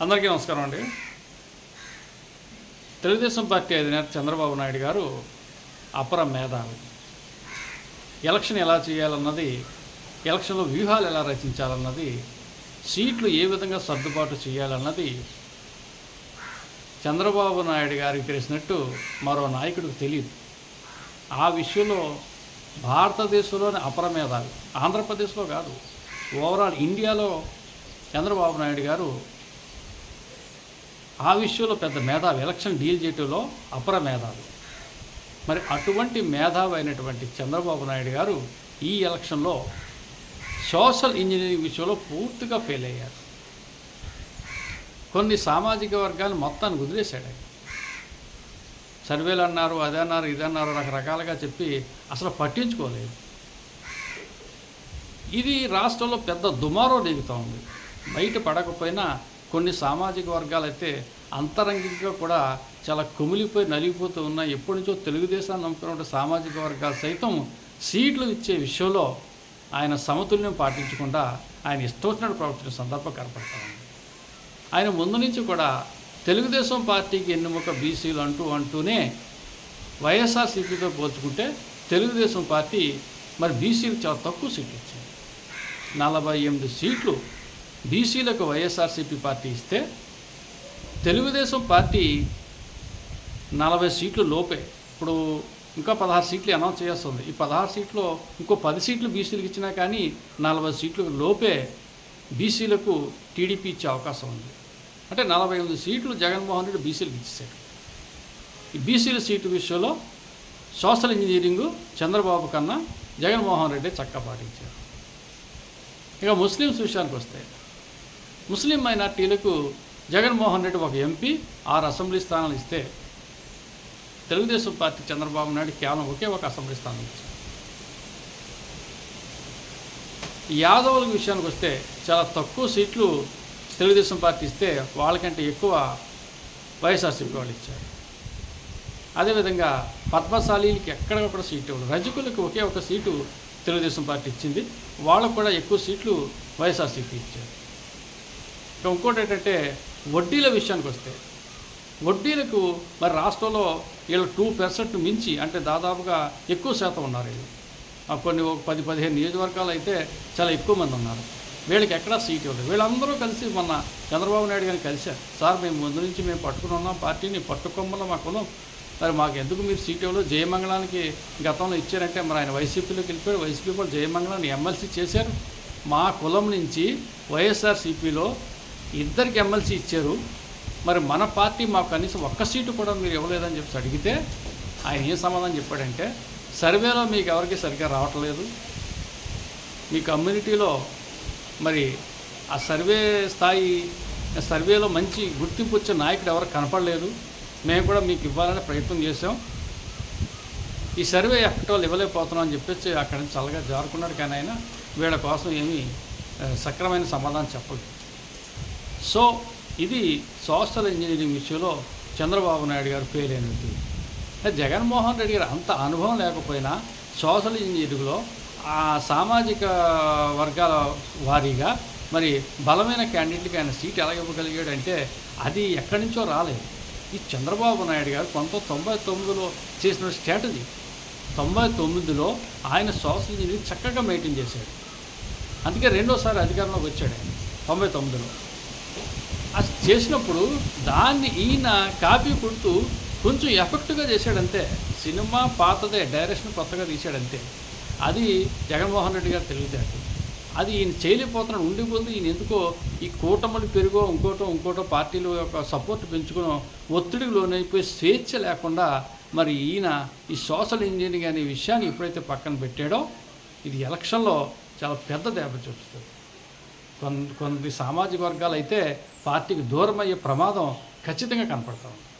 అందరికీ నమస్కారం అండి. తెలుగుదేశం పార్టీ అధినేత చంద్రబాబు నాయుడు గారు అపర మేధావి. ఎలక్షన్ ఎలా చేయాలన్నది ఎలక్షన్లో వ్యూహాలు ఎలా రచించాలన్నది సీట్లు ఏ విధంగా సర్దుబాటు చేయాలన్నది చంద్రబాబు నాయుడు గారికి తెలిసినట్టు మరో నాయకుడికి తెలియదు ఆ విషయంలో భారతదేశంలోని అపర మేధావి ఆంధ్రప్రదేశ్లో కాదు ఓవరాల్ ఇండియాలో చంద్రబాబు నాయుడు గారు ఆ విషయంలో పెద్ద మేధావి ఎలక్షన్ డీల్ చేయటంలో అపర మేధావి. మరి అటువంటి మేధావి అయినటువంటి చంద్రబాబు నాయుడు గారు ఈ ఎలక్షన్లో సోషల్ ఇంజనీరింగ్ విషయంలో పూర్తిగా ఫెయిల్ అయ్యారు. కొన్ని సామాజిక వర్గాలు మొత్తాన్ని వదిలేశాడు ఆయన. సర్వేలు అన్నారు అదే అన్నారు ఇది అన్నారు రకరకాలుగా చెప్పి అసలు పట్టించుకోలేదు. ఇది రాష్ట్రంలో పెద్ద దుమారో దిగుతూ ఉంది. బయట పడకపోయినా కొన్ని సామాజిక వర్గాలు అయితే అంతరంగికంగా కూడా చాలా కుమిలిపోయి నలిగిపోతూ ఉన్నాయి ఎప్పటి నుంచో తెలుగుదేశాన్ని నమ్ముకున్న సామాజిక వర్గాలు సైతం సీట్లు ఇచ్చే విషయంలో ఆయన సమతుల్యం పాటించకుండా ఆయన ఇష్టవచ్చినట్టు ప్రవర్తించిన సందర్భం కనపడతా ఉంది. ఆయన ముందు నుంచి కూడా తెలుగుదేశం పార్టీకి ఎన్నుముక బీసీలు అంటూ అంటూనే వైఎస్ఆర్సీపీతో పోల్చుకుంటే తెలుగుదేశం పార్టీ మరి బీసీలు చాలా తక్కువ సీట్లు ఇచ్చింది. నలభై ఎనిమిది సీట్లు బీసీలకు వైఎస్ఆర్సీపీ పార్టీ ఇస్తే తెలుగుదేశం పార్టీ నలభై సీట్లు లోపే. ఇప్పుడు ఇంకా పదహారు సీట్లు అనౌన్స్ చేస్తుంది ఈ పదహారు సీట్లో ఇంకో పది సీట్లు బీసీలకు ఇచ్చినా కానీ నలభై సీట్లు లోపే బీసీలకు టీడీపీ ఇచ్చే అవకాశం ఉంది. అంటే నలభై ఎనిమిది సీట్లు జగన్మోహన్ రెడ్డి బీసీలకు ఇచ్చేశాడు. ఈ బీసీల సీటు విషయంలో సోషల్ ఇంజనీరింగ్ చంద్రబాబు కన్నా జగన్మోహన్ రెడ్డి చక్క పాటించారు ఇక ముస్లిమ్స్ విషయానికి వస్తే ముస్లిం మైనార్టీలకు జగన్మోహన్ రెడ్డి ఒక ఎంపీ ఆరు అసెంబ్లీ స్థానాలు ఇస్తే తెలుగుదేశం పార్టీ చంద్రబాబు నాయుడు కేవలం ఒకే ఒక అసెంబ్లీ స్థానం ఇచ్చారు. యాదవుల విషయానికి వస్తే చాలా తక్కువ సీట్లు తెలుగుదేశం పార్టీ ఇస్తే వాళ్ళకంటే ఎక్కువ వైఎస్ఆర్సీపీ వాళ్ళు ఇచ్చారు. అదేవిధంగా పద్మశాలీలకి ఎక్కడ సీటు రజకులకు ఒకే ఒక సీటు తెలుగుదేశం పార్టీ ఇచ్చింది. వాళ్ళకు కూడా ఎక్కువ సీట్లు వైఎస్ఆర్సీపీ ఇచ్చారు. ఇంకా ఇంకోటి ఏంటంటే వడ్డీల విషయానికి వస్తే వడ్డీలకు మరి రాష్ట్రంలో వీళ్ళు టూ పర్సెంట్ మించి అంటే దాదాపుగా ఎక్కువ శాతం ఉన్నారు వీళ్ళు. కొన్ని ఒక పది పదిహేను నియోజకవర్గాలు అయితే చాలా ఎక్కువ మంది ఉన్నారు. వీళ్ళకి ఎక్కడా సీట్ ఇవ్వలేదు. వీళ్ళందరూ కలిసి మొన్న చంద్రబాబు నాయుడు గారిని కలిశారు. సార్ మేము ముందు నుంచి మేము పట్టుకుని ఉన్నాం పార్టీని పట్టుకొమ్మలో మా కులం మరి మాకు ఎందుకు మీరు సీట్ ఇవ్వలేదు? జయమంగళానికి గతంలో ఇచ్చారంటే మరి ఆయన వైసీపీలోకి వెళ్ళిపోయాడు. వైసీపీ కూడా జయమంగళాన్ని ఎమ్మెల్సీ చేశారు. మా కులం నుంచి వైఎస్ఆర్సీపీలో ఇద్దరికి ఎమ్మెల్సీ ఇచ్చారు. మరి మన పార్టీ మాకు కనీసం ఒక్క సీటు కూడా మీరు ఇవ్వలేదని చెప్పి అడిగితే ఆయన ఏం సమాధానం చెప్పాడంటే సర్వేలో మీకు ఎవరికి సరిగ్గా రావట్లేదు. మీ కమ్యూనిటీలో మరి ఆ సర్వే స్థాయి సర్వేలో మంచి గుర్తింపు వచ్చే నాయకుడు ఎవరు కనపడలేదు. మేము కూడా మీకు ఇవ్వాలని ప్రయత్నం చేసాం ఈ సర్వే ఎఫెక్ట్ ఇవ్వలేకపోతున్నాం అని చెప్పేసి అక్కడి నుంచి చల్లగా జారుకున్నాడు. కానీ ఆయన వీళ్ళ కోసం ఏమీ సక్రమైన సమాధానం చెప్పలేదు. సో ఇది సోషల్ ఇంజనీరింగ్ విషయంలో చంద్రబాబు నాయుడు గారు ఫెయిల్ అయినది జగన్మోహన్ రెడ్డి గారు అంత అనుభవం లేకపోయినా సోషల్ ఇంజనీరింగ్లో ఆ సామాజిక వర్గాల వారీగా మరి బలమైన క్యాండిడేట్కి ఆయన సీట్ ఎలా ఇవ్వగలిగాడు అంటే అది ఎక్కడి నుంచో రాలేదు. ఈ చంద్రబాబు నాయుడు గారు పంతొమ్మిది తొంభై తొమ్మిదిలో చేసిన స్ట్రాటజీ తొంభై తొమ్మిదిలో ఆయన సోషల్ ఇంజనీరింగ్ చక్కగా మెయింటైన్ చేశాడు. అందుకే రెండోసారి అధికారంలోకి వచ్చాడు ఆయన తొంభై తొమ్మిదిలో. చేసినప్పుడు దాన్ని ఈయన కాపీ కొడుతూ కొంచెం ఎఫెక్ట్గా చేశాడంతే. సినిమా పాతదే డైరెక్షన్ కొత్తగా తీశాడంతే. అది జగన్మోహన్ రెడ్డి గారు తెలివితేటలు. అది ఈయన చేయలేకపోతున్నాడు ఉండిపోతుంది. ఈయన ఎందుకో ఈ కూటములు పెరుగో ఇంకోటో ఇంకోటో పార్టీల యొక్క సపోర్ట్ పెంచుకుని ఒత్తిడికి లోనైపోయి స్వేచ్ఛ లేకుండా మరి ఈయన ఈ సోషల్ ఇంజనీరింగ్ అనే విషయాన్ని ఎప్పుడైతే పక్కన పెట్టాడో ఇది ఎలక్షన్లో చాలా పెద్ద దెబ్బ చూపిస్తుంది. కొన్ని కొన్ని సామాజిక వర్గాలు అయితే పార్టీకి దూరం అయ్యే ప్రమాదం ఖచ్చితంగా కనపడతా ఉంది.